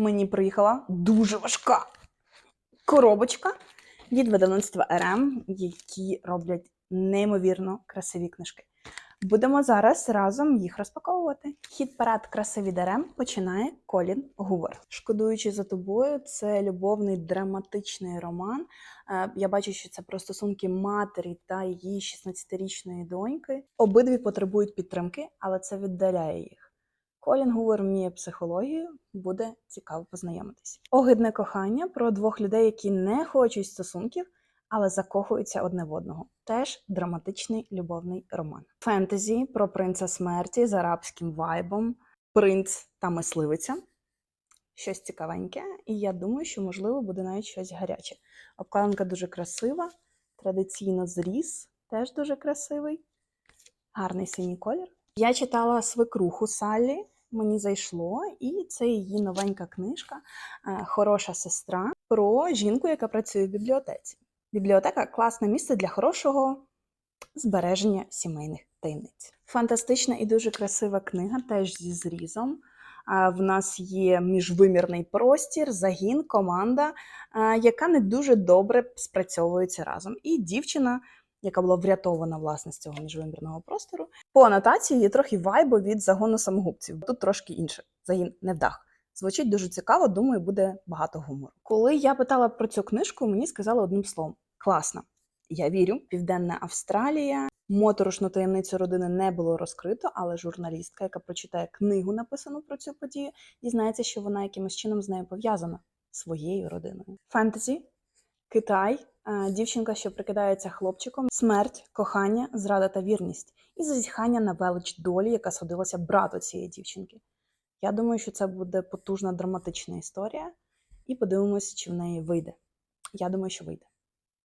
мені приїхала дуже важка коробочка від видавництва РМ, які роблять неймовірно красиві книжки. Будемо зараз разом їх розпаковувати. Хід парад краси від РМ починає Колін Гувер. Шкодуючи за тобою, це любовний драматичний роман. Е, Я бачу, що це про стосунки матері та її 16-річної доньки. Обидві потребують підтримки, але це віддаляє їх. Колін Гувер вміє психологію, буде цікаво познайомитись. Огидне кохання про двох людей, які не хочуть стосунків, але закохуються одне в одного. Теж драматичний любовний роман. Фентезі про принца смерті з арабським вайбом, принц та мисливиця. Щось цікавеньке, і я думаю, що можливо буде навіть щось гаряче. Обкладинка дуже красива, традиційно зріз, теж дуже красивий, гарний синій колір. Я читала свекруху Саллі, мені зайшло, і це її новенька книжка е, Хороша сестра про жінку, яка працює в бібліотеці. Бібліотека класне місце для хорошого збереження сімейних таємниць. Фантастична і дуже красива книга, теж зі зрізом. В нас є міжвимірний простір, загін, команда, яка не дуже добре спрацьовується разом. І дівчина, яка була врятована власне з цього міжвимірного простору. По анотації є трохи вайбу від загону самогубців. Тут трошки інше. Загін невдах. Звучить дуже цікаво, думаю, буде багато гумору. Коли я питала про цю книжку, мені сказали одним словом: класно. Я вірю, Південна Австралія. Моторошну таємницю родини не було розкрито, але журналістка, яка прочитає книгу, написану про цю подію, дізнається, що вона якимось чином з нею пов'язана своєю родиною. Фентезі, Китай, дівчинка, що прикидається хлопчиком, смерть, кохання, зрада та вірність, і зазіхання на велич долі, яка судилася брату цієї дівчинки. Я думаю, що це буде потужна драматична історія, і подивимося, чи в неї вийде. Я думаю, що вийде.